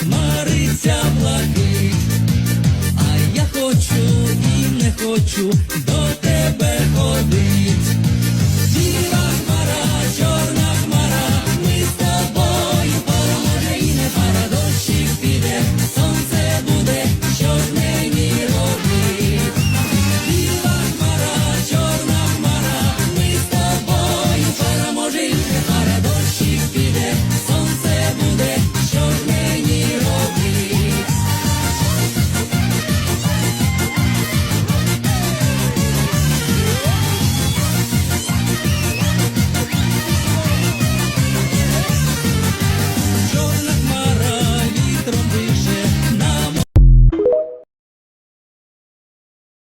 хмариться блакить, а я хочу і не хочу до тебе ходить.